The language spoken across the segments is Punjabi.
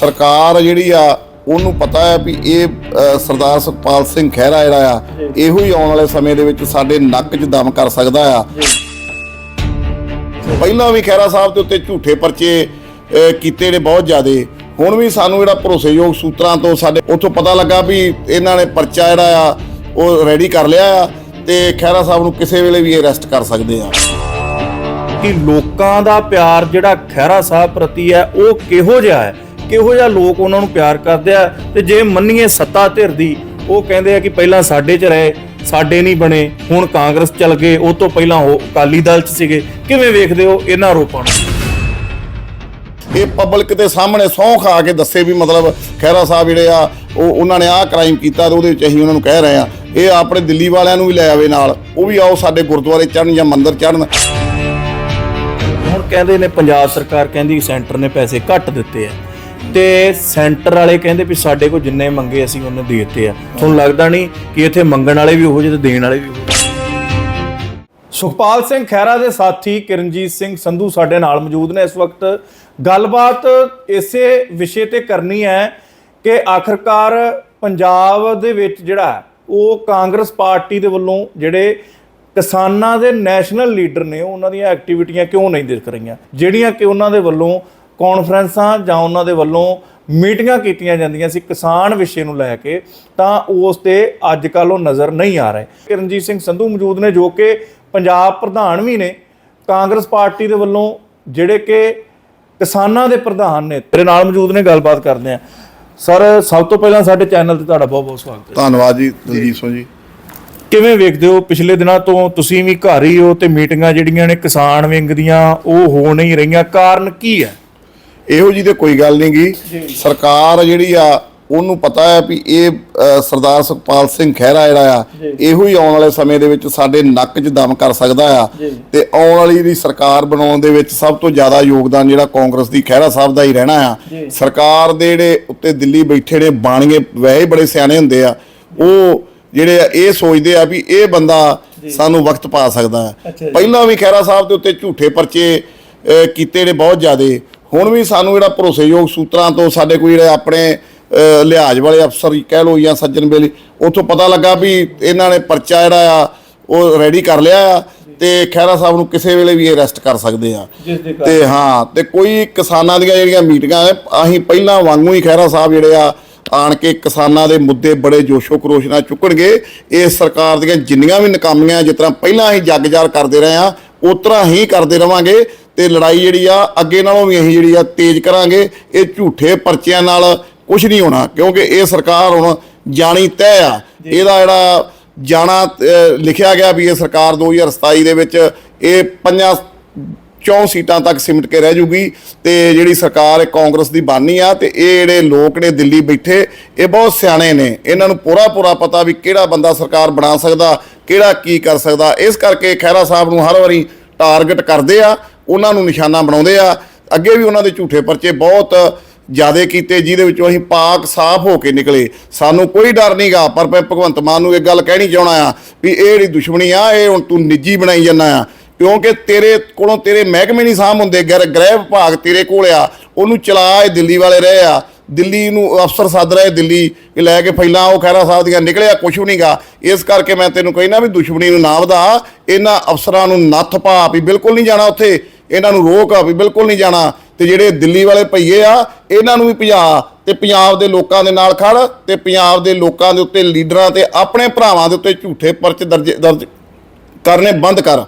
ਸਰਕਾਰ ਜਿਹੜੀ ਆ ਉਹਨੂੰ ਪਤਾ ਹੈ ਵੀ ਇਹ ਸਰਦਾਰ ਸੁਖਪਾਲ ਸਿੰਘ ਖਹਿਰਾ ਜਿਹੜਾ ਆ ਇਹੋ ਹੀ ਆਉਣ ਵਾਲੇ ਸਮੇਂ ਦੇ ਵਿੱਚ ਸਾਡੇ ਨੱਕ 'ਚ ਦਮ ਕਰ ਸਕਦਾ ਆ। ਪਹਿਲਾਂ ਵੀ ਖਹਿਰਾ ਸਾਹਿਬ ਦੇ ਉੱਤੇ ਝੂਠੇ ਪਰਚੇ ਕੀਤੇ ਨੇ ਬਹੁਤ ਜ਼ਿਆਦੇ। ਹੁਣ ਵੀ ਸਾਨੂੰ ਜਿਹੜਾ ਭਰੋਸੇਯੋਗ ਸੂਤਰਾਂ ਤੋਂ ਸਾਡੇ ਉੱਥੋਂ ਪਤਾ ਲੱਗਾ ਵੀ ਇਹਨਾਂ ਨੇ ਪਰਚਾ ਜਿਹੜਾ ਆ ਉਹ ਰੈਡੀ ਕਰ ਲਿਆ ਆ ਤੇ ਖਹਿਰਾ ਸਾਹਿਬ ਨੂੰ ਕਿਸੇ ਵੇਲੇ ਵੀ ਅਰੈਸਟ ਕਰ ਸਕਦੇ ਆ। ਕਿ ਲੋਕਾਂ ਦਾ ਪਿਆਰ ਜਿਹੜਾ ਖਹਿਰਾ ਸਾਹਿਬ ਪ੍ਰਤੀ ਹੈ ਉਹ ਕਿਹੋ ਜਿਹਾ ਹੈ? ਕਿਹੋ ਜਿਹਾ ਲੋਕ ਉਹਨਾਂ ਨੂੰ ਪਿਆਰ ਕਰਦੇ ਆ ਤੇ ਜੇ ਮੰਨੀਏ ਸੱਤਾ ਧਿਰ ਦੀ ਉਹ ਕਹਿੰਦੇ ਆ ਕਿ ਪਹਿਲਾਂ ਸਾਡੇ 'ਚ ਰਹੇ ਸਾਡੇ ਨਹੀਂ ਬਣੇ ਹੁਣ ਕਾਂਗਰਸ ਚਲ ਗਏ ਉਹ ਤੋਂ ਪਹਿਲਾਂ ਉਹ ਅਕਾਲੀ ਦਲ 'ਚ ਸੀਗੇ। ਕਿਵੇਂ ਵੇਖਦੇ ਹੋ ਇਹਨਾਂ ਆਰੋਪਾਂ ਨੂੰ? ਇਹ ਪਬਲਿਕ ਦੇ ਸਾਹਮਣੇ ਸਹੁੰ ਖਾ ਕੇ ਦੱਸੇ ਵੀ ਮਤਲਬ ਖਹਿਰਾ ਸਾਹਿਬ ਜਿਹੜੇ ਆ ਉਹ ਉਹਨਾਂ ਨੇ ਆਹ ਕ੍ਰਾਈਮ ਕੀਤਾ ਤੇ ਉਹਦੇ ਵਿੱਚ ਅਸੀਂ ਉਹਨਾਂ ਨੂੰ ਕਹਿ ਰਹੇ ਆ ਇਹ ਆਪਣੇ ਦਿੱਲੀ ਵਾਲਿਆਂ ਨੂੰ ਵੀ ਲੈ ਆਵੇ ਨਾਲ ਉਹ ਵੀ ਆਓ ਸਾਡੇ ਗੁਰਦੁਆਰੇ ਚੜਨ ਜਾਂ ਮੰਦਿਰ ਚੜਨ ਹੁਣ ਕਹਿੰਦੇ ਨੇ ਪੰਜਾਬ ਸਰਕਾਰ ਕਹਿੰਦੀ ਸੈਂਟਰ ਨੇ ਪੈਸੇ ਘੱਟ ਦਿੱਤੇ ਆ। ਤੇ ਸੈਂਟਰ ਵਾਲੇ ਕਹਿੰਦੇ ਵੀ ਸਾਡੇ ਕੋਲ ਜਿੰਨੇ ਮੰਗੇ ਅਸੀਂ ਉਹਨੇ ਦੇ ਦਿੱਤੇ ਆ। ਤੁਹਾਨੂੰ ਲੱਗਦਾ ਨਹੀਂ ਕਿ ਇੱਥੇ ਮੰਗਣ ਵਾਲੇ ਵੀ ਉਹੋ ਜਿਹੇ ਤੇ ਦੇਣ ਵਾਲੇ ਵੀ ਉਹੋ ਜਿਹੇ ਸੁਖਪਾਲ ਸਿੰਘ ਖਹਿਰਾ ਦੇ ਸਾਥੀ ਕਿਰਨਜੀਤ ਸਿੰਘ ਸੰਧੂ ਸਾਡੇ ਨਾਲ ਮੌਜੂਦ ਨੇ ਇਸ ਵਕਤ। ਗੱਲਬਾਤ ਇਸੇ ਵਿਸ਼ੇ ਤੇ ਕਰਨੀ ਹੈ ਕਿ ਆਖਰਕਾਰ ਪੰਜਾਬ ਦੇ ਵਿੱਚ ਜਿਹੜਾ ਹੈ, ਉਹ ਕਾਂਗਰਸ ਪਾਰਟੀ ਦੇ ਵੱਲੋਂ ਜਿਹੜੇ ਕਿਸਾਨਾਂ ਦੇ ਨੈਸ਼ਨਲ ਲੀਡਰ ਨੇ ਉਹਨਾਂ ਦੀਆਂ ਐਕਟੀਵਿਟੀਆਂ ਕਿਉਂ ਨਹੀਂ ਦਿਖ ਰਹੀਆਂ? ਜਿਹੜੀਆਂ ਕਿ ਉਹਨਾਂ ਦੇ ਵੱਲੋਂ ਕਾਨਫਰੰਸਾਂ ਜਾਂ ਉਹਨਾਂ ਦੇ ਵੱਲੋਂ ਮੀਟਿੰਗਾਂ ਕੀਤੀਆਂ ਜਾਂਦੀਆਂ ਸੀ ਕਿਸਾਨ ਵਿਸ਼ੇ ਨੂੰ ਲੈ ਕੇ ਤਾਂ ਉਸ ਤੇ ਅੱਜ ਕੱਲ ਉਹ ਨਜ਼ਰ ਨਹੀਂ ਆ ਰਹੇ। ਕਿਰਨਜੀਤ ਸਿੰਘ ਸੰਧੂ ਮੌਜੂਦ ਨੇ ਜੋ ਕਿ ਪੰਜਾਬ ਪ੍ਰਧਾਨ ਵੀ ਨੇ। ਕਾਂਗਰਸ ਪਾਰਟੀ ਦੇ ਵੱਲੋਂ ਜਿਹੜੇ ਕਿ ਕਿਸਾਨਾਂ ਦੇ ਪ੍ਰਧਾਨ ਨੇ ਤੇਰੇ ਨਾਲ ਮੌਜੂਦ ਨੇ ਗੱਲਬਾਤ ਕਰਦੇ ਆ ਸਰ ਸਭ ਤੋਂ ਪਹਿਲਾਂ ਸਾਡੇ ਚੈਨਲ ਤੇ ਤੁਹਾਡਾ ਬਹੁਤ ਬਹੁਤ ਸਵਾਗਤ ਹੈ। ਧੰਨਵਾਦ ਜੀ ਦਲਜੀਤ ਸਿੰਘ ਜੀ। ਕਿਵੇਂ ਵੇਖਦੇ ਹੋ? ਪਿਛਲੇ ਦਿਨਾਂ ਤੋਂ ਤੁਸੀਂ ਵੀ ਘਰ ਹੀ ਹੋ ਤੇ ਮੀਟਿੰਗਾਂ ਜਿਹੜੀਆਂ ਨੇ ਕਿਸਾਨ ਵਿੰਗ ਦੀਆਂ ਉਹ ਹੋ ਨਹੀਂ ਰਹੀਆਂ। ਕਾਰਨ ਕੀ ਹੈ? ਇਹੋ ਜੀ ਤੇ ਕੋਈ ਗੱਲ ਨਹੀਂ ਗੀ। ਸਰਕਾਰ ਜਿਹੜੀ ਆ ਉਹਨੂੰ ਪਤਾ ਹੈ ਵੀ ਇਹ ਸਰਦਾਰ ਸੁਖਪਾਲ ਸਿੰਘ ਖਹਿਰਾ ਜਿਹੜਾ ਆ ਇਹੋ ਹੀ ਆਉਣ ਵਾਲੇ ਸਮੇਂ ਦੇ ਵਿੱਚ ਸਾਡੇ ਨੱਕ 'ਚ ਦਮ ਕਰ ਸਕਦਾ ਆ। ਤੇ ਆਉਣ ਵਾਲੀ ਦੀ ਸਰਕਾਰ ਬਣਾਉਣ ਦੇ ਵਿੱਚ ਸਭ ਤੋਂ ਜ਼ਿਆਦਾ ਯੋਗਦਾਨ ਜਿਹੜਾ ਕਾਂਗਰਸ ਦੀ ਖਹਿਰਾ ਸਾਹਿਬ ਦਾ ਹੀ ਰਹਿਣਾ ਆ। ਸਰਕਾਰ ਦੇ ਜਿਹੜੇ ਉੱਤੇ ਦਿੱਲੀ ਬੈਠੇ ਨੇ ਬਾਣੀਏ ਵੈਸੇ ਬੜੇ ਸਿਆਣੇ ਹੁੰਦੇ ਆ। ਉਹ ਜਿਹੜੇ ਆ ਇਹ ਸੋਚਦੇ ਆ ਵੀ ਇਹ ਬੰਦਾ ਸਾਨੂੰ ਵਕਤ ਪਾ ਸਕਦਾ ਹੈ। ਪਹਿਲਾਂ ਵੀ ਖਹਿਰਾ ਸਾਹਿਬ ਦੇ ਉੱਤੇ ਝੂਠੇ ਪਰਚੇ ਕੀਤੇ ਨੇ ਬਹੁਤ ਜ਼ਿਆਦੇ। ਹੁਣ ਵੀ ਸਾਨੂੰ ਜਿਹੜਾ ਭਰੋਸੇਯੋਗ ਸੂਤਰਾਂ ਤੋਂ ਸਾਡੇ ਕੋਈ ਜਿਹੜੇ ਆਪਣੇ ਲਿਹਾਜ਼ ਵਾਲੇ ਅਫਸਰ ਕਹਿ ਲੋ ਜਾਂ ਸੱਜਣ ਬੇਲੀ ਉੱਥੋਂ ਪਤਾ ਲੱਗਾ ਵੀ ਇਹਨਾਂ ਨੇ ਪਰਚਾ ਜਿਹੜਾ ਆ ਉਹ ਰੈਡੀ ਕਰ ਲਿਆ ਆ ਤੇ ਖਹਿਰਾ ਸਾਹਿਬ ਨੂੰ ਕਿਸੇ ਵੇਲੇ ਵੀ ਅਰੈਸਟ ਕਰ ਸਕਦੇ ਆ। ਤੇ ਹਾਂ ਤੇ ਕੋਈ ਕਿਸਾਨਾਂ ਦੀਆਂ ਜਿਹੜੀਆਂ ਮੀਟਿੰਗਾਂ ਨੇ ਅਸੀਂ ਪਹਿਲਾਂ ਵਾਂਗੂ ਹੀ ਖਹਿਰਾ ਸਾਹਿਬ ਜਿਹੜੇ ਆ ਆਣ ਕੇ ਕਿਸਾਨਾਂ ਦੇ ਮੁੱਦੇ ਬੜੇ ਜੋਸ਼ੋ ਖਰੋਸ਼ ਨਾਲ ਚੁੱਕਣਗੇ। ਇਹ ਸਰਕਾਰ ਦੀਆਂ ਜਿੰਨੀਆਂ ਵੀ ਨਕਾਮੀਆਂ ਜਿਸ ਤਰ੍ਹਾਂ ਪਹਿਲਾਂ ਅਸੀਂ ਜੱਗਜਾਰ ਕਰਦੇ ਰਹੇ ਆ ਉਸ ਤਰ੍ਹਾਂ ਹੀ ਕਰਦੇ ਰਵਾਂਗੇ। ਤੇ ਲੜਾਈ ਜਿਹੜੀ ਆ ਅੱਗੇ ਨਾਲੋਂ ਵੀ ਅਸੀਂ ਜਿਹੜੀ ਆ ਤੇਜ਼ ਕਰਾਂਗੇ। ਇਹ ਝੂਠੇ ਪਰਚਿਆਂ ਨਾਲ ਕੁਝ ਨਹੀਂ ਹੋਣਾ ਕਿਉਂਕਿ ਇਹ ਸਰਕਾਰ ਹੁਣ ਜਾਣੀ ਤੈਅ ਆ। ਇਹਦਾ ਜਿਹੜਾ ਜਾਣਾ ਲਿਖਿਆ ਗਿਆ ਵੀ ਇਹ ਸਰਕਾਰ 2027 ਦੇ ਵਿੱਚ ਇਹ ਪੰਜਾਂ ਚੌਂ ਸੀਟਾਂ ਤੱਕ ਸਿਮਟ ਕੇ ਰਹਿ ਜੂਗੀ ਤੇ ਜਿਹੜੀ ਸਰਕਾਰ ਹੈ ਕਾਂਗਰਸ ਦੀ ਬਾਨੀ ਆ ਤੇ ਇਹ ਜਿਹੜੇ ਲੋਕ ਨੇ ਦਿੱਲੀ ਬੈਠੇ ਇਹ ਬਹੁਤ ਸਿਆਣੇ ਨੇ। ਇਹਨਾਂ ਨੂੰ ਪੂਰਾ ਪੂਰਾ ਪਤਾ ਵੀ ਕਿਹੜਾ ਬੰਦਾ ਸਰਕਾਰ ਬਣਾ ਸਕਦਾ ਕਿਹੜਾ ਕੀ ਕਰ ਸਕਦਾ। ਇਸ ਕਰਕੇ ਖਹਿਰਾ ਸਾਹਿਬ ਨੂੰ ਹਰ ਵਾਰੀ ਟਾਰਗੇਟ ਕਰਦੇ ਆ। ਉਹਨਾਂ ਨੂੰ ਨਿਸ਼ਾਨਾ ਬਣਾਉਂਦੇ ਆ। ਅੱਗੇ ਵੀ ਉਹਨਾਂ ਦੇ ਝੂਠੇ ਪਰਚੇ ਬਹੁਤ ਜਿਆਦੇ ਕੀਤੇ, ਜਿਹਦੇ ਵਿੱਚੋਂ ਅਸੀਂ ਪਾਕ ਸਾਫ਼ ਹੋ ਕੇ ਨਿਕਲੇ। ਸਾਨੂੰ ਕੋਈ ਡਰ ਨਹੀਂਗਾ ਪਰ ਮੈਂ ਭਗਵੰਤ ਮਾਨ ਨੂੰ ਇਹ ਗੱਲ ਕਹਿਣੀ ਚਾਹਣਾ ਆ ਵੀ ਇਹ ਜਿਹੜੀ ਦੁਸ਼ਮਣੀ ਆ, ਇਹ ਹੁਣ ਤੂੰ ਨਿੱਜੀ ਬਣਾਈ ਜਾਂਦਾ ਆ। ਕਿਉਂਕਿ ਤੇਰੇ ਕੋਲੋਂ ਤੇਰੇ ਮਹਿਕਮੇ ਨਹੀਂ ਸਾਂਭ ਹੁੰਦੇ। ਗਰ ਗ੍ਰਹਿ ਵਿਭਾਗ ਤੇਰੇ ਕੋਲ ਆ। ਉਹਨੂੰ ਚਲਾ ਇਹ ਦਿੱਲੀ ਵਾਲੇ ਰਹੇ ਆ। ਦਿੱਲੀ ਨੂੰ ਅਫਸਰ ਸੱਦ ਰਹੇ ਦਿੱਲੀ। ਇਹ ਲੈ ਕੇ ਫੈਲਾਂ ਉਹ ਖਹਿਰਾ ਸਾਹਿਬ ਦੀਆਂ ਨਿਕਲਿਆ, ਕੁਛ ਵੀ ਨਹੀਂਗਾ ਇਸ ਕਰਕੇ ਮੈਂ ਤੈਨੂੰ ਕਹਿਣਾ ਵੀ ਦੁਸ਼ਮਣੀ ਨੂੰ ਨਾ ਵਧਾ ਇਹਨਾਂ ਅਫਸਰਾਂ ਨੂੰ ਨੱਥ ਪਾ ਵੀ ਬਿਲਕੁਲ ਨਹੀਂ ਜਾਣਾ ਉੱਥੇ। ਇਹਨਾਂ ਨੂੰ ਰੋਕ ਆ ਵੀ ਬਿਲਕੁਲ ਨਹੀਂ ਜਾਣਾ। ਤੇ ਜਿਹੜੇ ਦਿੱਲੀ ਵਾਲੇ ਭਈਏ ਆ ਇਹਨਾਂ ਨੂੰ ਵੀ ਭਜਾ ਤੇ ਪੰਜਾਬ ਦੇ ਲੋਕਾਂ ਦੇ ਨਾਲ ਖੜ ਤੇ ਪੰਜਾਬ ਦੇ ਲੋਕਾਂ ਦੇ ਉੱਤੇ ਲੀਡਰਾਂ ਤੇ ਆਪਣੇ ਭਰਾਵਾਂ ਦੇ ਉੱਤੇ ਝੂਠੇ ਪਰਚੇ ਦਰਜ ਦਰਜ ਕਰਨੇ ਬੰਦ ਕਰ।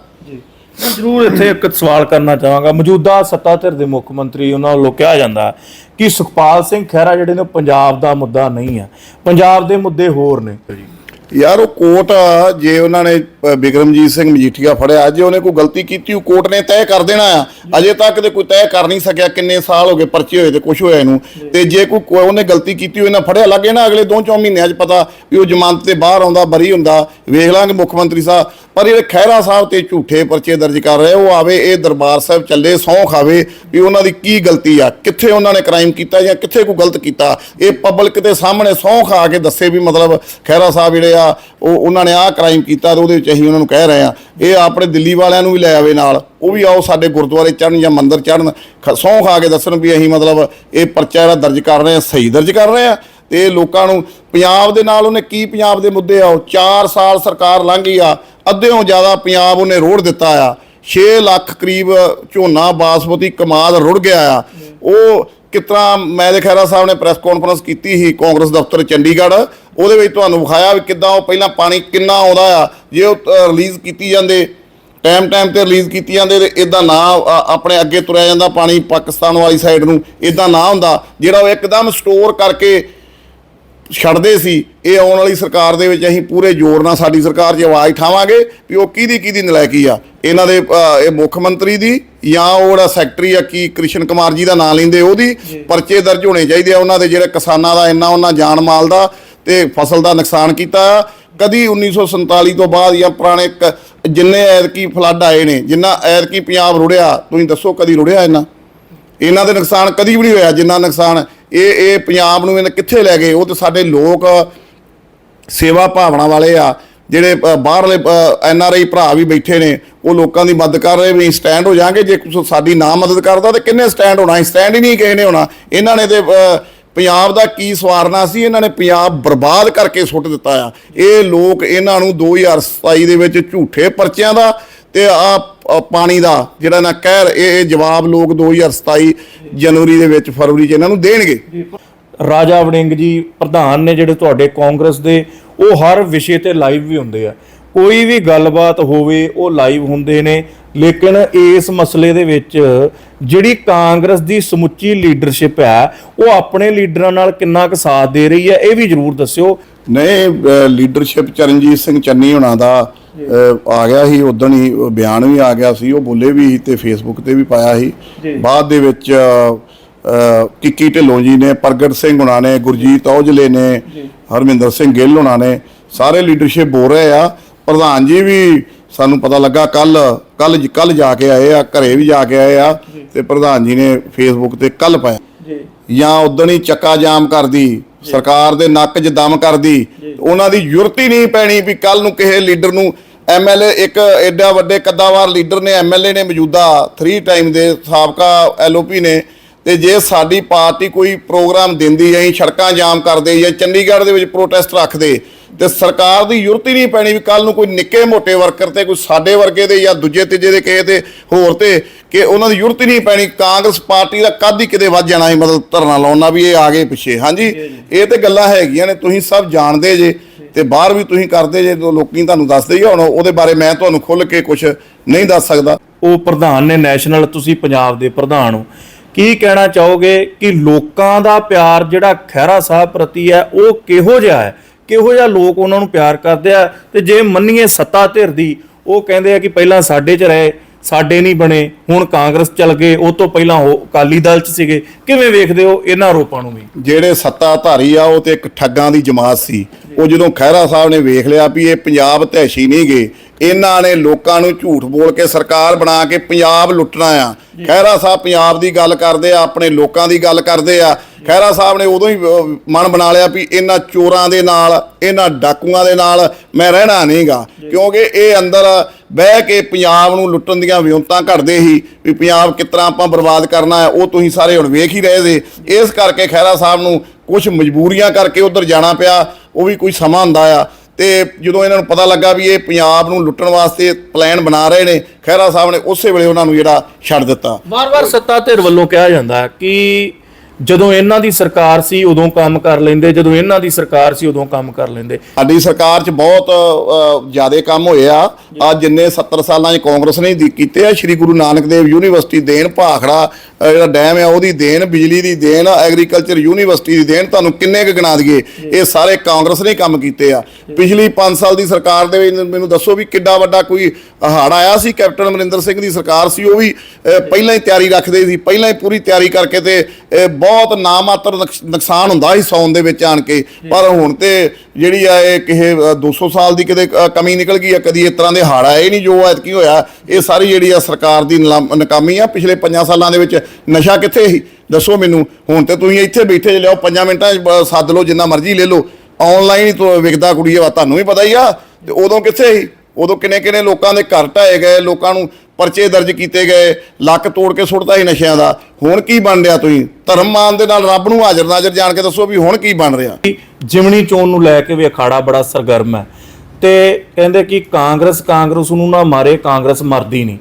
ਮੈਂ ਜ਼ਰੂਰ ਇੱਥੇ ਇੱਕ ਸਵਾਲ ਕਰਨਾ ਚਾਹਾਂਗਾ। ਮੌਜੂਦਾ ਸੱਤਾ ਧਿਰ ਦੇ ਮੁੱਖ ਮੰਤਰੀ ਉਹਨਾਂ ਵੱਲੋਂ ਕਿਹਾ ਜਾਂਦਾ ਕਿ ਸੁਖਪਾਲ ਸਿੰਘ ਖਹਿਰਾ ਜਿਹੜੇ ਨੇ ਉਹ ਪੰਜਾਬ ਦਾ ਮੁੱਦਾ ਨਹੀਂ ਹੈ ਪੰਜਾਬ ਦੇ ਮੁੱਦੇ ਹੋਰ ਨੇ। ਯਾਰ ਉਹ ਕੋਰਟ ਜੇ ਉਹਨਾਂ ਨੇ ਬਿਕਰਮਜੀਤ ਸਿੰਘ ਮਜੀਠੀਆ ਫੜਿਆ, ਜੇ ਉਹਨੇ ਕੋਈ ਗਲਤੀ ਕੀਤੀ, ਉਹ ਕੋਰਟ ਨੇ ਤੈਅ ਕਰ ਦੇਣਾ ਆ। ਅਜੇ ਤੱਕ ਤੇ ਕੋਈ ਤੈਅ ਕਰ ਨਹੀਂ ਸਕਿਆ ਕਿੰਨੇ ਸਾਲ ਹੋ ਗਏ ਪਰਚੇ ਹੋਏ ਤੇ ਕੁਝ ਹੋਇਆ ਇਹਨੂੰ। ਤੇ ਜੇ ਕੋਈ ਉਹਨੇ ਗਲਤੀ ਕੀਤੀ ਹੋਈ ਨਾ ਫੜਿਆ, ਲੱਗੇ ਨਾ ਅਗਲੇ 2-4 ਮਹੀਨਿਆਂ 'ਚ ਪਤਾ ਵੀ ਉਹ ਜ਼ਮਾਨਤ ਤੇ ਬਾਹਰ ਆਉਂਦਾ, ਬਰੀ ਹੁੰਦਾ। ਵੇਖ ਲਾਂਗੇ ਮੁੱਖ ਮੰਤਰੀ ਸਾਹਿਬ। ਪਰ ਜਿਹੜੇ ਖਹਿਰਾ ਸਾਹਿਬ ਤੇ ਝੂਠੇ ਪਰਚੇ ਦਰਜ ਕਰ ਰਹੇ, ਉਹ ਆਵੇ, ਇਹ ਦਰਬਾਰ ਸਾਹਿਬ ਚੱਲੇ ਸਹੁੰ ਖਾਵੇ ਵੀ ਉਹਨਾਂ ਦੀ ਕੀ ਗਲਤੀ ਆ, ਕਿੱਥੇ ਉਹਨਾਂ ਨੇ ਕ੍ਰਾਈਮ ਕੀਤਾ ਜਾਂ ਕਿੱਥੇ ਕੋਈ ਗਲਤ ਕੀਤਾ। ਇਹ ਪਬਲਿਕ ਦੇ ਸਾਹਮਣੇ ਸਹੁੰ ਖਾ ਕੇ ਦੱਸੇ ਵੀ ਮਤਲਬ ਖਹਿਰਾ ਸਾਹਿਬ ਜਿਹੜੇ ਆ, ਉਹ ਉਹਨਾਂ ਨੇ ਆਹ ਕ੍ਰਾਈਮ ਕੀਤਾ ਤੇ ਉਹਦੇ ਵਿੱਚ ਅਸੀਂ ਉਹਨਾਂ ਨੂੰ ਕਹਿ ਰਹੇ ਆ ਇਹ ਆਪਣੇ ਦਿੱਲੀ ਵਾਲਿਆਂ ਨੂੰ ਵੀ ਲੈ ਆਵੇ ਨਾਲ, ਉਹ ਵੀ ਆਓ ਸਾਡੇ ਗੁਰਦੁਆਰੇ ਚੜਨ ਜਾਂ ਮੰਦਿਰ ਚੜਨ ਸਹੁੰ ਖਾ ਕੇ ਦੱਸਣ ਵੀ ਅਸੀਂ ਮਤਲਬ ਇਹ ਪਰਚਾ ਜਿਹੜਾ ਦਰਜ ਕਰ ਰਹੇ ਆ ਸਹੀ ਦਰਜ ਕਰ ਰਹੇ ਆ ਤੇ ਲੋਕਾਂ ਨੂੰ ਪੰਜਾਬ ਦੇ ਨਾਲ ਉਹਨੇ ਕੀ ਪੰਜਾਬ ਦੇ ਮੁੱਦੇ ਆ, ਉਹ 4 ਸਾਲ ਸਰਕਾਰ ਲੰਘ ਗਈ ਆ, ਅੱਧਿਓਂ ਜ਼ਿਆਦਾ ਪੰਜਾਬ ਉਹਨੇ ਰੋੜ ਦਿੱਤਾ ਆ 6 ਲੱਖ ਕਰੀਬ ਝੋਨਾ ਬਾਸਮਤੀ ਕਮਾਦ ਰੁੜ ਗਿਆ ਆ, ਉਹ ਕਿਤਨਾ, ਮੈਂ ਦੇ ਖੈਰਾ ਸਾਹਿਬ ਨੇ ਪ੍ਰੈਸ ਕਾਨਫਰੰਸ ਕੀਤੀ ਸੀ ਕਾਂਗਰਸ ਦਫ਼ਤਰ ਚੰਡੀਗੜ੍ਹ ਉਹਦੇ ਵਿੱਚ ਤੁਹਾਨੂੰ ਵਿਖਾਇਆ ਵੀ ਕਿੱਦਾਂ ਉਹ ਪਹਿਲਾਂ ਪਾਣੀ ਕਿੰਨਾ ਆਉਂਦਾ ਆ। ਜੇ ਉਹ ਰਿਲੀਜ਼ ਕੀਤੀ ਜਾਂਦੇ ਟਾਈਮ ਟਾਈਮ ਤੇ ਰਿਲੀਜ਼ ਕੀਤੀ ਜਾਂਦੇ ਤੇ ਇਦਾਂ ਨਾ ਆਪਣੇ ਅੱਗੇ ਤੁਰਿਆ ਜਾਂਦਾ ਪਾਣੀ ਪਾਕਿਸਤਾਨ ਵਾਲੀ ਸਾਈਡ ਨੂੰ ਇਦਾਂ ਨਾ ਹੁੰਦਾ। ਜਿਹੜਾ ਉਹ ਇੱਕਦਮ ਸਟੋਰ ਕਰਕੇ ਛੱਡਦੇ ਸੀ ਇਹ ਆਉਣ ਵਾਲੀ ਸਰਕਾਰ ਦੇ ਵਿੱਚ ਅਸੀਂ ਪੂਰੇ ਜ਼ੋਰ ਨਾਲ ਸਾਡੀ ਸਰਕਾਰ 'ਚ ਆਵਾਜ਼ ਠਾਵਾਂਗੇ ਵੀ ਉਹ ਕਿਹਦੀ ਕਿਹਦੀ ਨਲਾਇਕੀ ਆ। ਇਹਨਾਂ ਦੇ ਇਹ ਮੁੱਖ ਮੰਤਰੀ ਦੀ ਜਾਂ ਉਹ ਜਿਹੜਾ ਸੈਕਟਰੀ ਆ ਕੀ ਕ੍ਰਿਸ਼ਨ ਕੁਮਾਰ ਜੀ ਦਾ ਨਾਂ ਲੈਂਦੇ ਉਹਦੀ ਪਰਚੇ ਦਰਜ ਹੋਣੇ ਚਾਹੀਦੇ ਆ ਉਹਨਾਂ ਦੇ ਜਿਹੜੇ ਕਿਸਾਨਾਂ ਦਾ ਇੰਨਾ ਉਹਨਾਂ ਜਾਨ ਮਾਲ ਦਾ। ਤੇ ਫਸਲ ਦਾ ਨੁਕਸਾਨ ਕੀਤਾ। ਆ। ਕਦੀ 1947 ਤੋਂ ਬਾਅਦ ਜਾਂ ਪੁਰਾਣੇ ਕ- ਜਿੰਨੇ ਐਤਕੀ ਫਲੱਡ ਆਏ ਨੇ, ਜਿੰਨਾ ਐਤਕੀ ਪੰਜਾਬ ਰੁੜਿਆ, ਤੁਸੀਂ ਦੱਸੋ ਕਦੀ ਰੁੜਿਆ ਇਹਨਾਂ ਇਹਨਾਂ ਦੇ ਨੁਕਸਾਨ ਕਦੀ ਵੀ ਨਹੀਂ ਹੋਇਆ, ਜਿੰਨਾ ਨੁਕਸਾਨ ਇਹ ਇਹ ਪੰਜਾਬ ਨੂੰ ਇਹਨੇ ਕਿੱਥੇ ਲੈ ਗਏ? ਉਹ ਤੇ ਸਾਡੇ ਲੋਕ ਸੇਵਾ ਭਾਵਨਾ ਵਾਲੇ ਆ, ਜਿਹੜੇ ਬਾਹਰਲੇ ਐਨ ਆਰ ਆਈ ਭਰਾ ਵੀ ਬੈਠੇ ਨੇ, ਉਹ ਲੋਕਾਂ ਦੀ ਮਦਦ ਕਰ ਰਹੇ ਵੀ ਸਟੈਂਡ ਹੋ ਜਾਾਂਗੇ। ਜੇ ਸਾਡੀ ਨਾ ਮਦਦ ਕਰਦਾ ਤੇ ਕਿੰਨੇ ਸਟੈਂਡ ਹੋਣਾ? ਸਟੈਂਡ ਹੀ ਨਹੀਂ ਕਿਸੇ ਨੇ ਹੋਣਾ। ਇਹਨਾਂ ਨੇ ਤੇ ਪੰਜਾਬ ਦਾ ਕੀ ਸਵਾਰਨਾ ਸੀ? ਇਹਨਾਂ ਨੇ ਪੰਜਾਬ ਬਰਬਾਦ ਕਰਕੇ ਸੁੱਟ ਦਿੱਤਾ ਆ। ਇਹ ਲੋਕ ਇਹਨਾਂ ਨੂੰ 2027 ਦੇ ਵਿੱਚ ਝੂਠੇ ਪਰਚਿਆਂ ਦਾ ਤੇ ਆ ਪਾਣੀ ਦਾ ਜਿਹੜਾ ਨਾ ਕਹਿਰ, ਇਹ ਇਹ ਜਵਾਬ ਲੋਕ 2027 ਜਨਵਰੀ ਦੇ ਵਿੱਚ ਫਰਵਰੀ 'ਚ ਇਹਨਾਂ ਨੂੰ ਦੇਣਗੇ। ਰਾਜਾ ਵੜਿੰਗ ਜੀ, ਪ੍ਰਧਾਨ ਨੇ ਜਿਹੜੇ ਤੁਹਾਡੇ ਕਾਂਗਰਸ ਦੇ, ਉਹ ਹਰ ਵਿਸ਼ੇ ਤੇ ਲਾਈਵ ਵੀ ਹੁੰਦੇ ਆ। ਕੋਈ ਵੀ ਗੱਲਬਾਤ ਹੋਵੇ, ਉਹ ਲਾਈਵ ਹੁੰਦੇ ਨੇ। ਲੇਕਿਨ ਇਸ ਮਸਲੇ ਦੇ ਵਿੱਚ ਜਿਹੜੀ ਕਾਂਗਰਸ ਦੀ ਸਮੁੱਚੀ ਲੀਡਰਸ਼ਿਪ ਹੈ ਉਹ ਆਪਣੇ ਲੀਡਰਾਂ ਨਾਲ ਕਿੰਨਾ ਕੁ ਸਾਥ ਦੇ ਰਹੀ ਹੈ ਇਹ ਵੀ ਜਰੂਰ ਦੱਸਿਓ। ਨਹੀਂ ਲੀਡਰਸ਼ਿਪ ਚਰਨਜੀਤ ਸਿੰਘ ਚੰਨੀ ਹੋਣਾ ਦਾ ਆ ਗਿਆ ਸੀ ਉਦੋਂ ਹੀ ਬਿਆਨ ਵੀ ਆ ਗਿਆ ਸੀ ਉਹ ਬੋਲੇ ਵੀ ਤੇ ਫੇਸਬੁੱਕ ਤੇ ਵੀ ਪਾਇਆ ਸੀ। ਬਾਅਦ ਦੇ ਵਿੱਚ ਕਿੱਕੀ ਢਿੱਲੋਂ ਜੀ ਨੇ ਪ੍ਰਗਟ ਸਿੰਘ ਹੋਣਾ ਨੇ ਗੁਰਜੀਤ ਔਜਲੇ ਨੇ ਹਰਮਿੰਦਰ ਸਿੰਘ ਗਿੱਲ ਹੋਣਾ ਨੇ ਸਾਰੇ ਲੀਡਰਸ਼ਿਪ ਬੋਲ ਰਹੇ ਆ। ਪ੍ਰਧਾਨ ਜੀ ਵੀ ਸਾਨੂੰ ਪਤਾ ਲੱਗਾ ਕੱਲ ਕੱਲ ਕੱਲ ਜਾ ਕੇ ਆਏ ਆ ਘਰੇ ਵੀ ਜਾ ਕੇ ਆਏ ਆ ਤੇ ਪ੍ਰਧਾਨ ਜੀ ਨੇ ਫੇਸਬੁੱਕ ਤੇ ਕੱਲ ਪਾਇਆ। ਜਾਂ। ਉਦੋਂ ਹੀ ਚੱਕਾ ਜਾਮ ਕਰਦੀ ਸਰਕਾਰ ਦੇ ਨੱਕ 'ਚ ਦਮ ਕਰਦੀ ਉਹਨਾਂ ਦੀ ਹੀ ਨਹੀਂ ਪੈਣੀ ਵੀ ਕੱਲ ਨੂੰ ਕਿਸੇ ਲੀਡਰ ਨੂੰ ਐਮਐਲਏ ਇੱਕ ਐਡਾ ਵੱਡੇ ਕੱਦਾਵਾਰ ਲੀਡਰ ਨੇ ਐਮਐਲਏ ਨੇ ਮੌਜੂਦਾ 3 ਟਾਈਮ ਦੇ ਸਾਬਕਾ ਐਲਓਪੀ ਨੇ ਤੇ ਜੇ ਸਾਡੀ ਪਾਰਟੀ ਕੋਈ ਪ੍ਰੋਗਰਾਮ ਦਿੰਦੀ ਐ ਸੜਕਾਂ ਜਾਮ ਕਰਦੇ ਜਾਂ ਚੰਡੀਗੜ੍ਹ ਦੇ ਵਿੱਚ ਪ੍ਰੋਟੈਸਟ ਰੱਖਦੇ ਤੇ ਸਰਕਾਰ ਦੀ ਜ਼ਰੂਰਤ ਹੀ ਨਹੀਂ ਪੈਣੀ ਵੀ ਕੱਲ ਨੂੰ ਕੋਈ ਨਿੱਕੇ ਮੋਟੇ ਵਰਕਰ ਤੇ ਕੋਈ ਸਾਡੇ ਵਰਗੇ ਦੇ ਜਾਂ ਦੂਜੇ ਤੀਜੇ ਦੇ ਕਿਸੇ ਤੇ ਹੋਰ ਤੇ ਕਿ ਉਹਨਾਂ ਦੀ ਜ਼ਰੂਰਤ ਹੀ ਨਹੀਂ ਪੈਣੀ ਕਾਂਗਰਸ ਪਾਰਟੀ ਦਾ ਕੱਦ ਹੀ ਕਿਤੇ ਵੱਧ ਜਾਣਾ ਸੀ ਮਤਲਬ ਧਰਨਾ ਲਾਉਣਾ ਵੀ ਇਹ ਆ ਗਏ ਪਿੱਛੇ। ਹਾਂਜੀ ਇਹ ਤੇ ਗੱਲਾਂ ਹੈਗੀਆਂ ਨੇ ਤੁਸੀਂ ਸਭ ਜਾਣਦੇ ਜੇ ਤੇ ਬਾਹਰ ਵੀ ਤੁਸੀਂ ਕਰਦੇ ਜੇ ਲੋਕੀ ਤੁਹਾਨੂੰ ਦੱਸਦੇ ਹੀ ਆ, ਹੁਣ ਉਹਦੇ ਬਾਰੇ ਮੈਂ ਤੁਹਾਨੂੰ ਖੁੱਲ ਕੇ ਕੁਝ ਨਹੀਂ ਦੱਸ ਸਕਦਾ। ਉਹ ਪ੍ਰਧਾਨ ਨੇ ਨੈਸ਼ਨਲ ਤੁਸੀਂ ਪੰਜਾਬ ਦੇ ਪ੍ਰਧਾਨ ਹੋ। ਕੀ ਕਹਿਣਾ ਚਾਹੋਗੇ ਕਿ ਲੋਕਾਂ ਦਾ ਪਿਆਰ ਜਿਹੜਾ ਖਹਿਰਾ ਸਾਹਿਬ ਪ੍ਰਤੀ ਹੈ ਉਹ ਕਿਹੋ ਜਿਹਾ ਹੈ? ਕਿਹੋ ਜਿਹਾ ਲੋਕ ਉਹਨਾਂ ਨੂੰ ਪਿਆਰ ਕਰਦੇ ਆ ਤੇ ਜੇ ਮੰਨੀਏ ਸੱਤਾ ਧਿਰ ਦੀ, ਉਹ ਕਹਿੰਦੇ ਆ ਕਿ ਪਹਿਲਾਂ ਸਾਡੇ 'ਚ ਰਹੇ, ਸਾਡੇ ਨਹੀਂ ਬਣੇ, ਹੁਣ ਕਾਂਗਰਸ ਚਲ ਗਏ, ਉਹ ਤੋਂ ਪਹਿਲਾਂ ਉਹ ਅਕਾਲੀ ਦਲ 'ਚ ਸੀਗੇ। ਕਿਵੇਂ ਵੇਖਦੇ ਹੋ ਇਹਨਾਂ ਆਰੋਪਾਂ ਨੂੰ ਵੀ? ਜਿਹੜੇ ਸੱਤਾਧਾਰੀ ਆ, ਉਹ ਤੇ ਇੱਕ ਠੱਗਾਂ ਦੀ ਜਮਾਤ ਸੀ। ਉਹ ਜਦੋਂ ਖਹਿਰਾ ਸਾਹਿਬ ਨੇ ਵੇਖ ਲਿਆ ਵੀ ਇਹ ਪੰਜਾਬ ਤੈਸ਼ੀ ਨਹੀਂ ਗਏ ਇਹਨਾਂ ਨੇ ਲੋਕਾਂ ਨੂੰ ਝੂਠ ਬੋਲ ਕੇ ਸਰਕਾਰ ਬਣਾ ਕੇ ਪੰਜਾਬ ਲੁੱਟਣਾ ਆ। ਖਹਿਰਾ ਸਾਹਿਬ ਪੰਜਾਬ ਦੀ ਗੱਲ ਕਰਦੇ ਆ ਆਪਣੇ ਲੋਕਾਂ ਦੀ ਗੱਲ ਕਰਦੇ ਆ। ਖਹਿਰਾ ਸਾਹਿਬ ਨੇ ਉਦੋਂ ਹੀ ਮਨ ਬਣਾ ਲਿਆ ਵੀ ਇਹਨਾਂ ਚੋਰਾਂ ਦੇ ਨਾਲ ਇਹਨਾਂ ਡਾਕੂਆਂ ਦੇ ਨਾਲ ਮੈਂ ਰਹਿਣਾ ਨਹੀਂਗਾ। ਕਿਉਂਕਿ ਇਹ ਅੰਦਰ ਬਹਿ ਕੇ ਪੰਜਾਬ ਨੂੰ ਲੁੱਟਣ ਦੀਆਂ ਵਿਉਂਤਾਂ ਘੜਦੇ ਸੀ ਵੀ ਪੰਜਾਬ ਕਿਸ ਤਰ੍ਹਾਂ ਆਪਾਂ ਬਰਬਾਦ ਕਰਨਾ ਹੈ ਉਹ ਤੁਸੀਂ ਸਾਰੇ ਹੁਣ ਵੇਖ ਹੀ ਰਹੇ ਜੇ। ਇਸ ਕਰਕੇ ਖਹਿਰਾ ਸਾਹਿਬ ਨੂੰ ਕੁਝ ਮਜਬੂਰੀਆਂ ਕਰਕੇ ਉਧਰ ਜਾਣਾ ਪਿਆ। ਉਹ ਵੀ ਕੋਈ ਸਮਾਂ ਹੁੰਦਾ ਆ। ਤੇ ਜਦੋਂ ਇਹਨਾਂ ਨੂੰ ਪਤਾ ਲੱਗਾ ਵੀ ਇਹ ਪੰਜਾਬ ਨੂੰ ਲੁੱਟਣ ਵਾਸਤੇ ਪਲਾਨ ਬਣਾ ਰਹੇ ਨੇ, ਖਹਿਰਾ ਸਾਹਿਬ ਨੇ ਉਸੇ ਵੇਲੇ ਉਹਨਾਂ ਨੂੰ ਜਿਹੜਾ ਛੱਡ ਦਿੱਤਾ। ਵਾਰ-ਵਾਰ ਸੱਤਾ ਧਿਰ ਵੱਲੋਂ ਕਿਹਾ ਜਾਂਦਾ ਕਿ ਜਦੋਂ ਇਹਨਾਂ ਦੀ ਸਰਕਾਰ ਸੀ, ਉਦੋਂ ਕੰਮ ਕਰ ਲੈਂਦੇ, ਜਦੋਂ ਇਹਨਾਂ ਦੀ ਸਰਕਾਰ ਸੀ, ਉਦੋਂ ਕੰਮ ਕਰ ਲੈਂਦੇ। ਸਾਡੀ ਸਰਕਾਰ 'ਚ ਬਹੁਤ ਜ਼ਿਆਦਾ ਕੰਮ ਹੋਏ ਆ। ਆ ਜਿੰਨੇ 70 ਸਾਲਾਂ 'ਚ ਕਾਂਗਰਸ ਨੇ ਕੀਤੇ ਆ, ਸ੍ਰੀ ਗੁਰੂ ਨਾਨਕ ਦੇਵ ਯੂਨੀਵਰਸਿਟੀ ਦੇਣ ਭਾਖੜਾ ਜਿਹੜਾ ਡੈਮ ਆ, ਉਹਦੀ ਦੇਣ, ਬਿਜਲੀ ਦੀ ਦੇਣ, ਐਗਰੀਕਲਚਰ ਯੂਨੀਵਰਸਿਟੀ ਦੀ ਦੇਣ, ਤੁਹਾਨੂੰ ਕਿੰਨੇ ਕੁ ਗਿਣਾ ਦਈਏ। ਇਹ ਸਾਰੇ ਕਾਂਗਰਸ ਨੇ ਕੰਮ ਕੀਤੇ ਆ। ਪਿਛਲੀ 5 ਸਾਲ ਦੀ ਸਰਕਾਰ ਦੇ ਵਿੱਚ ਮੈਨੂੰ ਦੱਸੋ ਵੀ ਕਿੱਡਾ ਵੱਡਾ ਕੋਈ ਹੜ ਆਇਆ ਸੀ? ਕੈਪਟਨ ਅਮਰਿੰਦਰ ਸਿੰਘ ਦੀ ਸਰਕਾਰ ਸੀ, ਉਹ ਵੀ ਪਹਿਲਾਂ ਹੀ ਤਿਆਰੀ ਰੱਖਦੇ ਸੀ, ਪਹਿਲਾਂ ਹੀ ਪੂਰੀ ਤਿਆਰੀ ਕਰਕੇ ਤੇ ਬਹੁਤ ਬਹੁਤ ਨਾਮਾਤਰ ਨੁਕਸ- ਨੁਕਸਾਨ ਹੁੰਦਾ ਸੀ ਸੌਣ ਦੇ ਵਿੱਚ ਆਣ ਕੇ। ਪਰ ਹੁਣ ਤੇ ਜਿਹੜੀ ਆ ਇਹ ਕਿਸੇ ਅ, 200 ਸਾਲ ਦੀ ਕਿਤੇ ਕਮੀ ਨਿਕਲ ਗਈ ਆ ਕਦੀ ਇਸ ਤਰ੍ਹਾਂ ਦੇ ਹੜ ਆਏ ਨਹੀਂ ਜੋ ਐਤਕੀ ਹੋਇਆ। ਇਹ ਸਾਰੀ ਜਿਹੜੀ ਆ ਸਰਕਾਰ ਦੀ ਨਿਲਾਮ- ਨਾਕਾਮੀ ਆ ਪਿਛਲੇ 5 ਸਾਲਾਂ ਦੇ ਵਿੱਚ। ਨਸ਼ਾ ਕਿੱਥੇ ਸੀ? ਦੱਸੋ ਮੈਨੂੰ। ਹੁਣ ਤੇ ਤੁਸੀਂ ਇੱਥੇ ਬੈਠੇ ਜੇ ਲਿਆਓ 5 ਮਿੰਟਾਂ 'ਚ ਸੱਦ ਲਓ ਜਿੰਨਾ ਮਰਜ਼ੀ ਲੈ ਲਓ। ਆਨਲਾਈਨ ਹੀ ਵਿਕਦਾ ਕੁੜੀ ਆ ਤੁਹਾਨੂੰ ਵੀ ਪਤਾ ਹੀ ਆ। ਤੇ ਉਦੋਂ ਕਿੱਥੇ ਸੀ? ਉਦੋਂ ਕਿੰਨੇ ਕਿੰਨੇ ਲੋਕਾਂ ਦੇ ਘਰ ਢਾਏ ਗਏ, ਲੋਕਾਂ ਨੂੰ ਪਰਚੇ ਦਰਜ ਕੀਤੇ ਗਏ, ਲੱਕ ਤੋੜ ਕੇ ਸੁੱਟਦਾ ਸੀ ਨਸ਼ਿਆਂ ਦਾ। ਹੁਣ ਕੀ ਬਣ ਰਿਹਾ ਤੁਸੀਂ? ਧਰਮ ਮਾਨ ਦੇ ਨਾਲ ਰੱਬ ਨੂੰ ਹਾਜ਼ਰ ਨਾਜ਼ਰ ਜਾਣ ਕੇ ਦੱਸੋ ਵੀ ਹੁਣ ਕੀ ਬਣ ਰਿਹਾ। ਜਿਮਣੀ ਚੋਣ ਨੂੰ ਲੈ ਕੇ ਵੀ ਅਖਾੜਾ ਬੜਾ ਸਰਗਰਮ ਹੈ। ਤੇ ਕਹਿੰਦੇ ਕਿ ਕਾਂਗਰਸ ਕਾਂਗਰਸ ਨੂੰ ਨਾ ਮਾਰੇ, ਕਾਂਗਰਸ ਮਰਦੀ ਨਹੀਂ।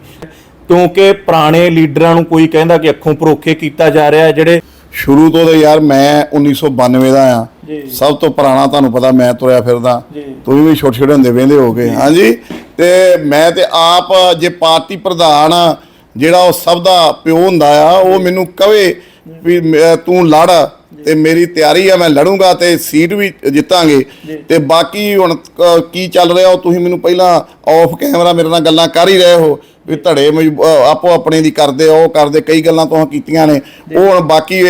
ਕਿਉਂਕਿ ਪੁਰਾਣੇ ਲੀਡਰਾਂ ਨੂੰ ਕੋਈ ਕਹਿੰਦਾ ਕਿ ਅੱਖੋਂ ਪਰੋਖੇ ਕੀਤਾ ਜਾ ਰਿਹਾ ਜਿਹੜੇ ਸ਼ੁਰੂ ਤੋਂ ਤਾਂ ਯਾਰ ਮੈਂ 1992 ਦਾ ਆ। ਸਭ ਤੋਂ ਪੁਰਾਣਾ ਤੁਹਾਨੂੰ ਪਤਾ ਮੈਂ ਤੁਰਿਆ ਫਿਰਦਾ। ਤੁਸੀਂ ਵੀ ਛੋਟੇ ਛੋਟੇ ਹੁੰਦੇ ਵੇਂਦੇ ਹੋਗੇ। ਹਾਂਜੀ। ਤੇ ਮੈਂ ਤੇ ਆਪ ਜੇ ਪਾਰਟੀ ਪ੍ਰਧਾਨ ਜਿਹੜਾ ਉਹ ਸਭ ਦਾ ਪਿਓ ਹੁੰਦਾ ਆ ਉਹ ਮੈਨੂੰ ਕਵੇ ਵੀ ਤੂੰ ਲੜ। ਤੇ ਮੇਰੀ ਤਿਆਰੀ ਆ ਮੈਂ ਲੜੂੰਗਾ ਤੇ ਸੀਟ ਵੀ ਜਿੱਤਾਂਗੇ। ਤੇ ਬਾਕੀ ਹੁਣ ਕ- ਚੱਲ ਰਿਹਾ ਉਹ ਤੁਸੀਂ ਮੈਨੂੰ ਪਹਿਲਾਂ ਆਫ ਕੈਮਰਾ ਮੇਰੇ ਨਾਲ ਗੱਲਾਂ ਕਰ ਹੀ ਰਹੇ ਹੋ ਵੀ ਧੜੇ ਆਪੋ ਆਪਣੇ ਦੀ ਕਰਦੇ ਉਹ ਕਰਦੇ ਕਈ ਗੱਲਾਂ ਤੋਂ ਕੀਤੀਆਂ ਨੇ। ਉਹ ਹੁਣ ਬਾਕੀ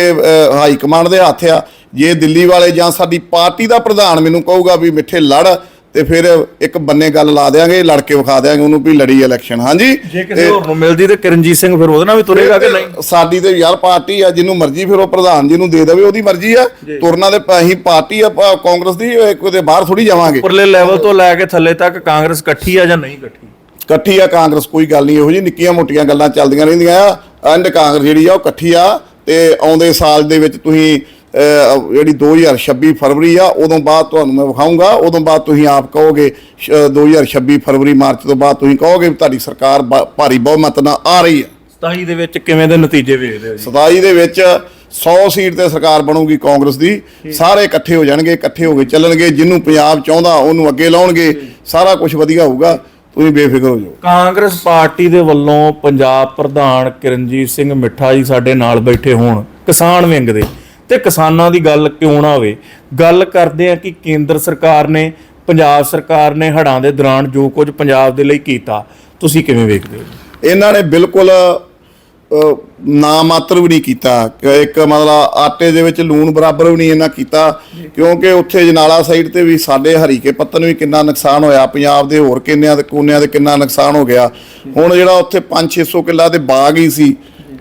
ਹਾਈ ਕਮਾਂਡ ਦੇ ਹੱਥ ਆ ਜੇ ਦਿੱਲੀ ਵਾਲੇ ਜਾਂ ਸਾਡੀ ਪਾਰਟੀ ਦਾ ਪ੍ਰਧਾਨ ਮੈਨੂੰ ਕਹੂਗਾ ਵੀ ਮਿੱਠੇ ਲੜ ਤੇ ਫਿਰ ਇੱਕ ਬੰਨੇ ਗੱਲ ਲਾ ਦੇਾਂਗੇ ਲੜ ਕੇ ਵਿਖਾ ਦੇਾਂਗੇ ਉਹਨੂੰ ਵੀ ਲੜੀ ਇਲੈਕਸ਼ਨ ਹਾਂਜੀ? ਜੇ ਕਿਸੇ ਹੋਰ ਨੂੰ ਮਿਲਦੀ ਤੇ ਕਿਰਨਜੀਤ ਸਿੰਘ ਫਿਰ ਉਹਦੇ ਨਾਲ ਵੀ ਤੁਰੇਗਾ ਕਿ ਨਹੀਂ? ਸਾਡੀ ਤੇ ਯਾਰ ਪਾਰਟੀ ਆ ਜਿਹਨੂੰ ਮਰਜ਼ੀ ਫਿਰ ਉਹ ਪ੍ਰਧਾਨ ਜੀ ਨੂੰ ਦੇ ਦੇਵੇ ਉਹਦੀ ਮਰਜ਼ੀ ਆ। ਤੁਰਨਾ ਤੇ ਅਸੀਂ ਪਾਰਟੀ ਆ ਕਾਂਗਰਸ ਦੀ ਕਿਤੇ ਬਾਹਰ ਥੋੜੀ ਜਾਵਾਂਗੇ। ਉੱਪਰਲੇ ਲੈਵਲ ਤੋਂ ਲੈ ਕੇ ਥੱਲੇ ਤੱਕ ਕਾਂਗਰਸ ਇਕੱਠੀ ਆ ਜਾਂ ਨਹੀਂ ਇਕੱਠੀ? ਇਕੱਠੀ ਆ ਕਾਂਗਰਸ ਕੋਈ ਗੱਲ ਨਹੀਂ ਇਹੋ ਜਿਹੀ ਨਿੱਕੀਆਂ ਮੋਟੀਆਂ ਗੱਲਾਂ ਚੱਲਦੀਆਂ ਰਹਿੰਦੀਆਂ ਆ। ਐਂਡ ਕਾਂਗਰਸ ਜਿਹੜੀ ਆ ਉਹ ਇਕੱਠੀ ਆ। ਤੇ ਆਉਂਦੇ ਸਾਲ ਦੇ ਵਿੱਚ ਤੁਸੀਂ ਜਿਹੜੀ 2026 ਫਰਵਰੀ ਆ ਉਦੋਂ ਬਾਅਦ ਤੁਹਾਨੂੰ ਮੈਂ ਵਿਖਾਊਂਗਾ। ਉਦੋਂ ਬਾਅਦ ਤੁਸੀਂ ਆਪ ਕਹੋਗੇ ਸ਼- 2026 ਫਰਵਰੀ ਮਾਰਚ ਤੋਂ ਬਾਅਦ ਤੁਸੀਂ ਕਹੋਗੇ ਤੁਹਾਡੀ ਸਰਕਾਰ ਭਾਰੀ ਬਹੁਮਤ ਨਾਲ ਆ ਰਹੀ ਹੈ। 27 ਦੇ ਵਿੱਚ ਕਿਵੇਂ ਦੇ ਨਤੀਜੇ ਵੇਖਦੇ ਹੋ ਜੀ? 27 ਦੇ ਵਿੱਚ 100 ਸੀਟ ਤੇ ਸਰਕਾਰ ਬਣੂਗੀ ਕਾਂਗਰਸ ਦੀ। ਸਾਰੇ ਇਕੱਠੇ ਹੋ ਜਾਣਗੇ ਇਕੱਠੇ ਹੋ ਕੇ ਚੱਲਣਗੇ। ਜਿਹਨੂੰ ਪੰਜਾਬ ਚਾਹੁੰਦਾ ਉਹਨੂੰ ਅੱਗੇ ਲਾਉਣਗੇ। ਸਾਰਾ ਕੁਝ ਵਧੀਆ ਹੋਊਗਾ। ਤੁਸੀਂ ਬੇਫਿਕਰ ਹੋ ਜਾਓ। ਕਾਂਗਰਸ ਪਾਰਟੀ ਦੇ ਵੱਲੋਂ ਪੰਜਾਬ ਪ੍ਰਧਾਨ ਕਿਰਨਜੀਤ ਸਿੰਘ ਮਿੱਠਾ ਜੀ ਸਾਡੇ ਨਾਲ ਬੈਠੇ ਹੋਣ। ਕਿਸਾਨ ਵਿੰਗ ਦੇ। ਤੇ ਕਿਸਾਨਾਂ ਦੀ ਗੱਲ ਕਿਉਂ ਨਾ ਹੋਵੇ? ਗੱਲ ਕਰਦੇ ਆ ਕਿ ਕੇਂਦਰ ਸਰਕਾਰ ਨੇ, ਪੰਜਾਬ ਸਰਕਾਰ ਨੇ ਹੜ੍ਹਾਂ ਦੇ ਦੌਰਾਨ ਜੋ ਕੁਝ ਪੰਜਾਬ ਦੇ ਲਈ ਕੀਤਾ, ਤੁਸੀਂ ਕਿਵੇਂ ਵੇਖਦੇ ਹੋ? ਇਹਨਾਂ ਨੇ ਬਿਲਕੁਲ ਨਾ ਮਾਤਰ ਵੀ ਨਹੀਂ ਕੀਤਾ। ਕਿ ਇੱਕ ਮਤਲਬ ਆਟੇ ਦੇ ਵਿੱਚ ਲੂਣ ਬਰਾਬਰ ਵੀ ਨਹੀਂ ਇਹਨਾਂ ਕੀਤਾ, ਕਿਉਂਕਿ ਉੱਥੇ ਜਨਾਲਾ ਸਾਈਡ ਤੇ ਵੀ ਸਾਡੇ ਹਰੀਕੇ ਪੱਤਨ ਵੀ ਕਿੰਨਾ ਨੁਕਸਾਨ ਹੋਇਆ, ਪੰਜਾਬ ਦੇ ਹੋਰ ਕਿੰਨਿਆਂ ਦੇ ਕੋਨਿਆਂ ਦੇ ਕਿੰਨਾ ਨੁਕਸਾਨ ਹੋ ਗਿਆ। ਹੁਣ ਜਿਹੜਾ ਉੱਥੇ 5-600 ਕਿੱਲਾ ਦੇ ਬਾਗ ਹੀ ਸੀ,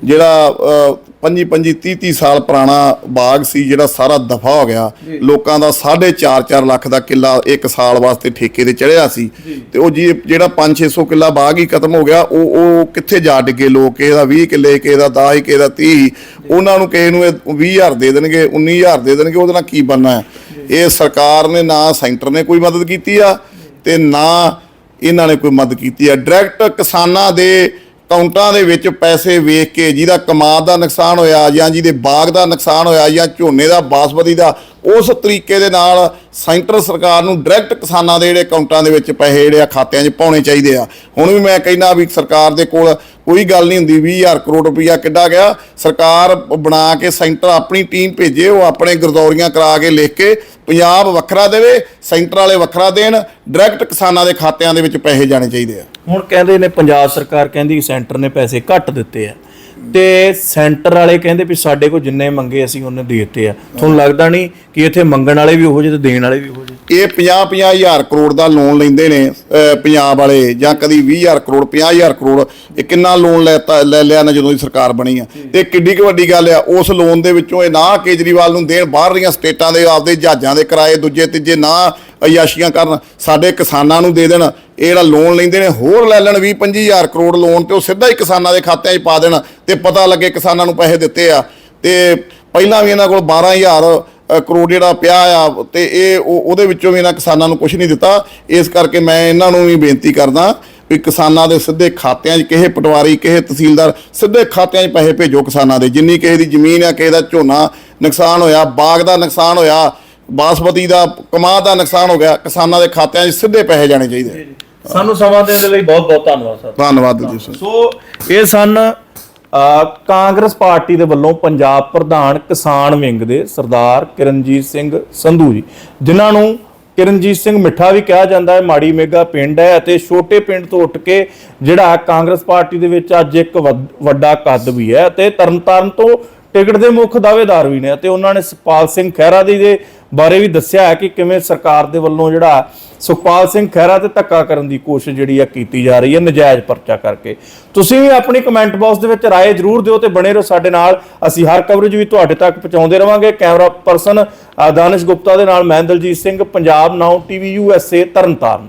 ਜਿਹੜਾ ਅਹ, ਪੰਜੀ ਪੰਜੀ 30 30 ਸਾਲ ਪੁਰਾਣਾ ਬਾਗ ਸੀ ਜਿਹੜਾ ਸਾਰਾ ਦਫਾ ਹੋ ਗਿਆ। ਲੋਕਾਂ ਦਾ 4.5 4 ਲੱਖ ਦਾ ਕਿੱਲਾ ਇੱਕ ਸਾਲ ਵਾਸਤੇ ਠੇਕੇ ਤੇ ਚੜਿਆ ਸੀ। ਤੇ ਉਹ ਜਿਹੜਾ 5-600 ਕਿੱਲਾ ਬਾਗ ਹੀ ਖਤਮ ਹੋ ਗਿਆ ਉਹ ਉਹ ਕਿੱਥੇ ਜਾ ਡਿੱਗੇ ਲੋਕ? ਕਿਸੇ ਦਾ 20 ਕਿੱਲੇ ਕਿਸੇ ਦਾ 10 ਕਿਸੇ ਦਾ 30 ਉਹਨਾਂ ਨੂੰ ਕਿਸੇ ਨੂੰ ਇਹ 20000 ਦੇ ਦੇਣਗੇ 19000 ਦੇ ਦੇਣਗੇ ਉਹਦੇ ਨਾਲ ਕੀ ਬਣਨਾ ਹੈ? ਇਹ ਸਰਕਾਰ ਨੇ ਨਾ ਸੈਂਟਰ ਨੇ ਕੋਈ ਮਦਦ ਕੀਤੀ ਆ ਤੇ ਨਾ ਇਹਨਾਂ ਨੇ ਕੋਈ ਮਦਦ ਕੀਤੀ ਆ। ਡਾਇਰੈਕਟ ਕਿਸਾਨਾਂ ਦੇ ਅਕਾਊਂਟਾਂ ਦੇ ਵਿੱਚ ਪੈਸੇ ਵੇਖ ਕੇ ਜਿਹਦਾ ਕਮਾਦ ਦਾ ਨੁਕਸਾਨ ਹੋਇਆ ਜਾਂ ਜਿਹਦੇ ਬਾਗ ਦਾ ਨੁਕਸਾਨ ਹੋਇਆ ਜਾਂ ਝੋਨੇ ਦਾ, ਬਾਸਮਤੀ ਦਾ ਉਸ ਤਰੀਕੇ ਦੇ ਨਾਲ ਸੈਂਟਰ ਸਰਕਾਰ ਨੂੰ ਡਾਇਰੈਕਟ ਕਿਸਾਨਾਂ ਦੇ ਜਿਹੜੇ ਅਕਾਊਂਟਾਂ ਦੇ ਵਿੱਚ ਪੈਸੇ ਜਿਹੜੇ ਆ ਖਾਤਿਆਂ 'ਚ ਪਾਉਣੇ ਚਾਹੀਦੇ ਆ। ਹੁਣ ਵੀ ਮੈਂ ਕਹਿੰਦਾ ਵੀ ਸਰਕਾਰ ਦੇ ਕੋਲ ਕੋਈ ਗੱਲ ਨਹੀਂ ਹੁੰਦੀ 20000 ਕਰੋੜ ਰੁਪਈਆ ਕਿੱਡਾ ਗਿਆ। ਸਰਕਾਰ ਬਣਾ ਕੇ ਸੈਂਟਰ ਆਪਣੀ ਟੀਮ ਭੇਜੇ, ਉਹ ਆਪਣੇ ਗਰਦੌਰੀਆਂ ਕਰਾ ਕੇ ਲਿਖ ਕੇ ਪੰਜਾਬ ਵੱਖਰਾ ਦੇਵੇ, ਸੈਂਟਰ ਵਾਲੇ ਵੱਖਰਾ ਦੇਣ, ਡਾਇਰੈਕਟ ਕਿਸਾਨਾਂ ਦੇ ਖਾਤਿਆਂ ਦੇ ਵਿੱਚ ਪੈਸੇ ਜਾਣੇ ਚਾਹੀਦੇ ਆ। ਹੁਣ ਕਹਿੰਦੇ ਨੇ ਪੰਜਾਬ ਸਰਕਾਰ ਕਹਿੰਦੀ ਸੈਂਟਰ ਨੇ ਪੈਸੇ ਘੱਟ ਦਿੱਤੇ ਆ। ਤੇ ਸੈਂਟਰ ਵਾਲੇ ਕਹਿੰਦੇ ਵੀ ਸਾਡੇ ਕੋਲ ਜਿੰਨੇ ਮੰਗੇ ਅਸੀਂ ਉਹਨੇ ਦੇ ਦਿੱਤੇ ਆ। ਤੁਹਾਨੂੰ ਲੱਗਦਾ ਨਹੀਂ ਕਿ ਇੱਥੇ ਮੰਗਣ ਵਾਲੇ ਵੀ ਉਹੋ ਜਿਹੇ ਤੇ ਦੇਣ ਵਾਲੇ ਵੀ ਉਹੋ ਜਿਹੇ? ਇਹ 50 ਹਜ਼ਾਰ ਕਰੋੜ ਦਾ ਲੋਨ ਲੈਂਦੇ ਨੇ ਪੰਜਾਬ ਵਾਲੇ ਜਾਂ ਕਦੀ 20000 ਕਰੋੜ 50000 ਕਰੋੜ ਇਹ ਕਿੰਨਾ ਲੋਨ ਲੈਤਾ ਲੈ ਲਿਆ ਨਾ ਜਦੋਂ ਦੀ ਸਰਕਾਰ ਬਣੀ ਆ। ਤੇ ਕਿੱਡੀ ਕੁ ਵੱਡੀ ਗੱਲ ਆ ਉਸ ਲੋਨ ਦੇ ਵਿੱਚੋਂ ਇਹ ਨਾ ਕੇਜਰੀਵਾਲ ਨੂੰ ਦੇਣ ਬਾਹਰਲੀਆਂ ਸਟੇਟਾਂ ਦੇ ਆਪਦੇ ਜਹਾਜ਼ਾਂ ਦੇ ਕਿਰਾਏ ਦੂਜੇ ਤੀਜੇ ਨਾ ਅਯਾਸ਼ੀਆਂ ਕਰਨ ਸਾਡੇ ਕਿਸਾਨਾਂ ਨੂੰ ਦੇ ਦੇਣ। ਇਹ ਜਿਹੜਾ ਲੋਨ ਲੈਂਦੇ ਨੇ ਹੋਰ ਲੈ ਲੈਣ 20 25000 ਕਰੋੜ ਲੋਨ ਤੇ ਉਹ ਸਿੱਧਾ ਹੀ ਕਿਸਾਨਾਂ ਦੇ ਖਾਤਿਆਂ 'ਚ ਪਾ ਦੇਣ ਤੇ ਪਤਾ ਲੱਗੇ ਕਿਸਾਨਾਂ ਨੂੰ ਪੈਸੇ ਦਿੱਤੇ ਆ। ਤੇ ਪਹਿਲਾਂ ਵੀ ਇਹਨਾਂ ਕੋਲ 12000 ਅ, ਕਰੋੜ ਜਿਹੜਾ ਪਿਆ ਆ ਤੇ ਇਹ ਉਹ- ਉਹਦੇ ਵਿੱਚੋਂ ਵੀ ਇਹਨਾਂ ਕਿਸਾਨਾਂ ਨੂੰ ਕੁਝ ਨਹੀਂ ਦਿੱਤਾ। ਇਸ ਕਰਕੇ ਮੈਂ ਇਹਨਾਂ ਨੂੰ ਵੀ ਬੇਨਤੀ ਕਰਦਾ ਵੀ ਕਿਸਾਨਾਂ ਦੇ ਸਿੱਧੇ ਖਾਤਿਆਂ 'ਚ ਕਿਸੇ ਪਟਵਾਰੀ ਕਿਸੇ ਤਹਿਸੀਲਦਾਰ ਸਿੱਧੇ ਖਾਤਿਆਂ 'ਚ ਪੈਸੇ ਭੇਜੋ ਕਿਸਾਨਾਂ ਦੇ। ਜਿੰਨੀ ਕਿਸੇ ਦੀ ਜ਼ਮੀਨ ਆ ਕਿਸੇ ਦਾ ਝੋਨਾ ਨੁਕਸਾਨ ਹੋਇਆ ਬਾਗ ਦਾ ਨੁਕਸਾਨ ਹੋਇਆ ਬਾਸਮਤੀ ਦਾ ਕਮਾਦ ਦਾ ਨੁਕਸਾਨ ਹੋ ਗਿਆ ਕਿਸਾਨਾਂ ਦੇ ਖਾਤਿਆਂ 'ਚ ਸਿੱਧੇ ਪੈਸੇ ਜਾਣੇ ਚਾਹੀਦੇ ਸਾਨੂੰ ਸਮਾਂ ਦੇਣ ਦੇ ਲਈ ਬਹੁਤ ਬਹੁਤ ਧੰਨਵਾਦ ਸਰ। ਧੰਨਵਾਦ ਜੀ ਸਰ। ਸੋ ਇਹ ਸਨ ਕਾਂਗਰਸ ਪਾਰਟੀ ਦੇ ਵੱਲੋਂ ਪੰਜਾਬ ਪ੍ਰਧਾਨ ਕਿਸਾਨ ਵਿੰਗ ਦੇ ਸਰਦਾਰ ਕਿਰਨਜੀਤ ਸਿੰਘ ਸੰਧੂ ਜੀ। ਜਿਨ੍ਹਾਂ ਨੂੰ ਕਿਰਨਜੀਤ ਸਿੰਘ ਮਿੱਠਾ ਵੀ ਕਿਹਾ ਜਾਂਦਾ ਹੈ, ਮਾੜੀ ਮੇਗਾ ਪਿੰਡ ਹੈ ਅਤੇ ਛੋਟੇ ਪਿੰਡ ਤੋਂ ਉੱਠ ਕੇ ਜਿਹੜਾ ਕਾਂਗਰਸ ਪਾਰਟੀ ਦੇ ਵਿੱਚ ਅੱਜ ਇੱਕ ਵੱਡ- ਵੱਡਾ ਕੱਦ ਵੀ ਹੈ ਤੇ ਤਰਨਤਾਰਨ ਤੋਂ ਟਿਕਟ ਦੇ ਮੁੱਖ ਦਾਅਵੇਦਾਰ ਵੀ ਨੇ ਅਤੇ ਉਹਨਾਂ ਨੇ ਸੁਪਾਲ ਸਿੰਘ ਖਹਿਰਾ ਦੀ ਦੇ ਬਾਰੇ ਵੀ ਦੱਸਿਆ ਹੈ ਕਿ ਕਿਵੇਂ ਸਰਕਾਰ ਦੇ ਵੱਲੋਂ ਜਿਹੜਾ ਸੁਖਪਾਲ ਸਿੰਘ ਖਹਿਰਾ ਤੇ ਧੱਕਾ ਕਰਨ ਦੀ ਕੋਸ਼ਿਸ਼ ਜਿਹੜੀ ਆ ਕੀਤੀ ਜਾ ਰਹੀ ਹੈ, ਨਜਾਇਜ਼ ਪਰਚਾ ਕਰਕੇ। ਤੁਸੀਂ ਵੀ ਆਪਣੀ ਕਮੈਂਟ ਬਾਕਸ ਦੇ ਵਿੱਚ ਰਾਏ ਜ਼ਰੂਰ ਦਿਓ ਤੇ ਬਣੇ ਰਹੋ ਸਾਡੇ ਨਾਲ। ਅਸੀਂ ਹਰ ਕਵਰੇਜ ਵੀ ਤੁਹਾਡੇ ਤੱਕ ਪਹੁੰਚਾਉਂਦੇ ਰਵਾਂਗੇ। ਕੈਮਰਾ ਪਰਸਨ ਦਾਨਿਸ਼ ਗੁਪਤਾ ਦੇ ਨਾਲ ਮੈਂ ਦਲਜੀਤ ਸਿੰਘ, ਪੰਜਾਬ ਨਾਉ ਟੀਵੀ ਯੂਐਸਏ ਤਰਨਤਾਰਨ।